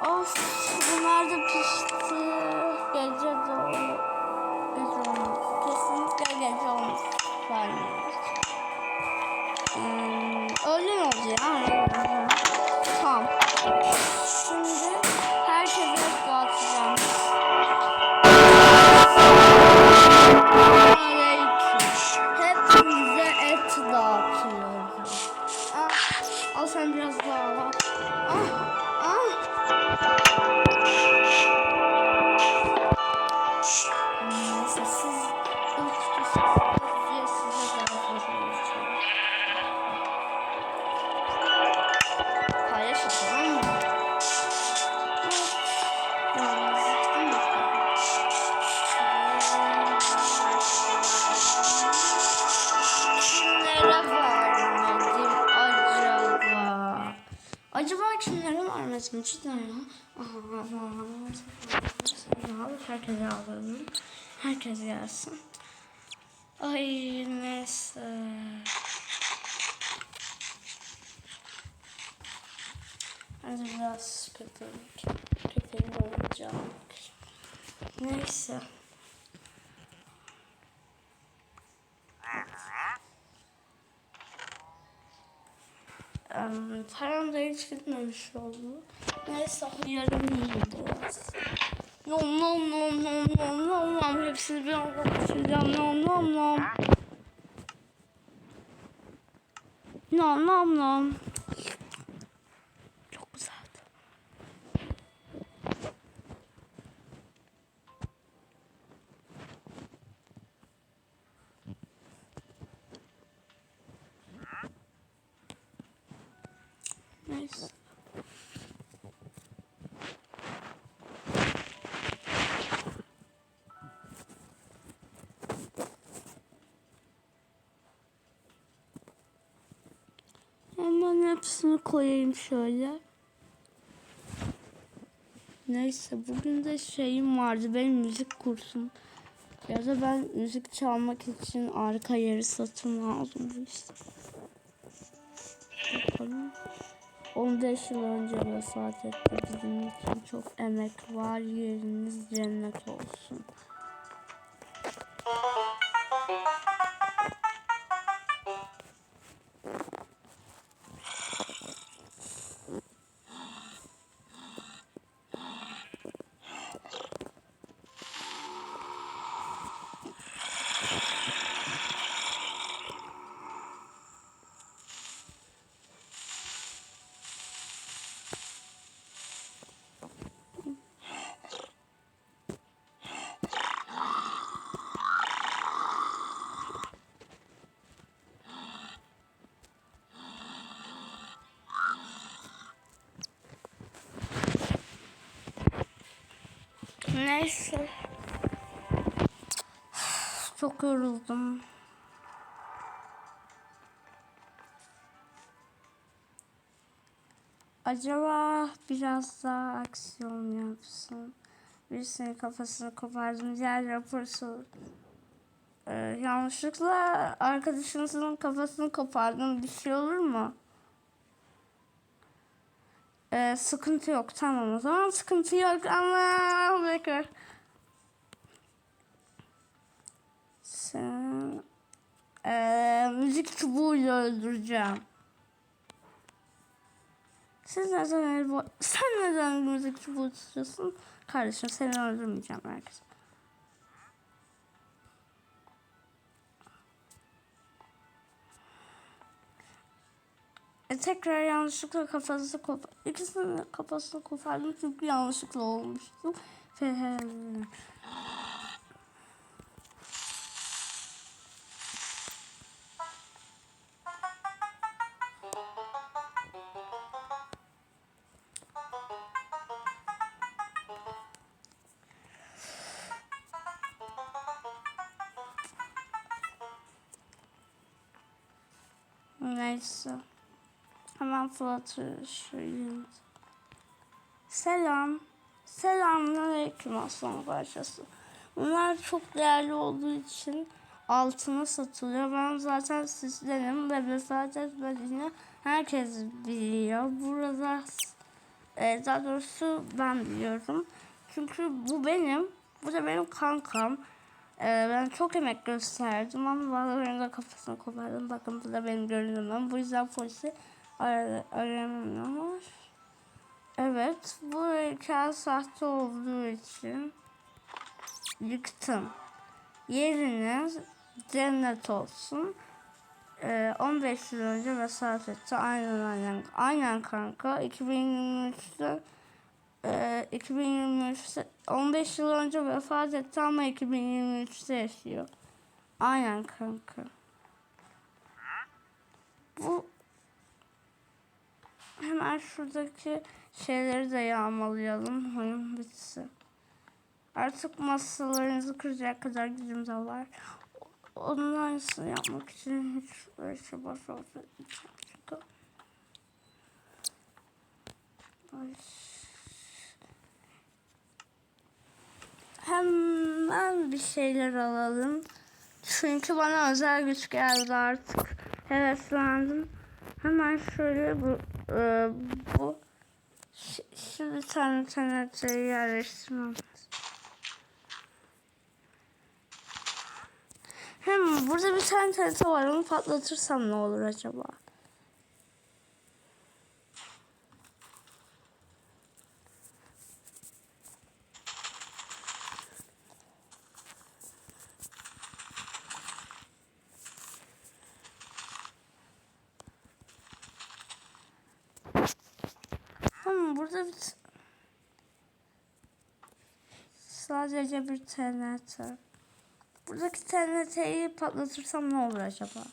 Of bunlar da pişti. Gece doğru. Gece olmuş. Kesinlikle gece olmuş. Vermiyoruz. Hmm, öğlen oldu ya. Tamam. Şimdi herkese dağıtacağım. Hepinize et dağıtıyorum. Ah, al sen biraz daha. Ah, ah. Acaba kimlere vermedim cidden ya? Herkese alalım. Herkes gelsin. Ay neyse. Hadi biraz köpek. Köpeğim olacağım. Neyse. Um, param da hiç gitmemiş oldu. Neyse yarım yiyeyim biraz. Nom nom nom nom nom nom nom hepsini bir anda bitireceğim nom nom nom. Nom nom nom. Çok güzeldi. Neyse. Hemen hepsini koyayım şöyle. Neyse bugün de şeyim vardı benim müzik kursum. Ya da ben müzik çalmak için arka yeri satın aldım işte. Bakalım. 15 yıl önce vefat etti bizim için çok emek var yeriniz cennet olsun. Neyse. Çok yoruldum. Acaba biraz daha aksiyon yapsın. Birisinin kafasını kopardım. Diğer raporu ee, yanlışlıkla arkadaşınızın kafasını kopardım. Bir şey olur mu? Ee, sıkıntı yok. Tamam o zaman sıkıntı yok. Allah bekler. Sen ee, müzik çubuğuyla öldüreceğim. Siz neden el Sen neden müzik çubuğu tutuyorsun? Kardeşim seni öldürmeyeceğim herkes. E, tekrar yanlışlıkla kafasını kopar. İkisinin de kafasını kopardım çünkü yanlışlıkla olmuştu. Neyse. Hemen Fluttershy'ın. Selam. Selamünaleyküm aslan parçası. Bunlar çok değerli olduğu için altına satılıyor. Ben zaten sizlerim ve vefat etmediğini herkes biliyor. Burada Ee, daha doğrusu ben biliyorum. Çünkü bu benim. Bu da benim kankam. Ee, ben çok emek gösterdim ama benim de kafasını kopardım. Bakın bu da benim görünümüm. Bu yüzden polisi ar- aramıyorlar. Evet. Bu heykel sahte olduğu için yıktım. Yeriniz cennet olsun. Ee, 15 yıl önce vefat etti. Aynen aynen. Aynen kanka. 2023'te e, 2023'te 15 yıl önce vefat etti ama 2023'te yaşıyor. Aynen kanka. Bu hemen şuradaki şeyleri de yağmalayalım. Oyun bitsin. Artık masalarınızı kıracak kadar gücüm de var. Onun aynısını yapmak için hiç böyle şey boş olsun. Çünkü. Hemen bir şeyler alalım. Çünkü bana özel güç geldi artık. Heveslendim. Hemen şöyle bu e, bu ş- şu bir tane TNT'yi yerleştirmem. Hem burada bir tane TNT var onu patlatırsam ne olur acaba? Ama burada bir sadece bir TNT. Buradaki TNT'yi patlatırsam ne olur acaba?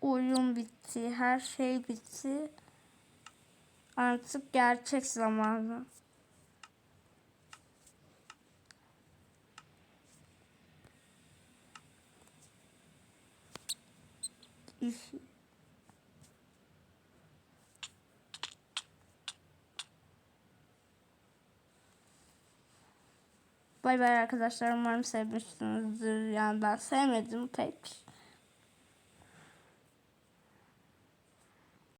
Oyun bitti, her şey bitti. Artık gerçek zamanı. İş. Bay bay arkadaşlar. Umarım sevmişsinizdir. Yani ben sevmedim pek.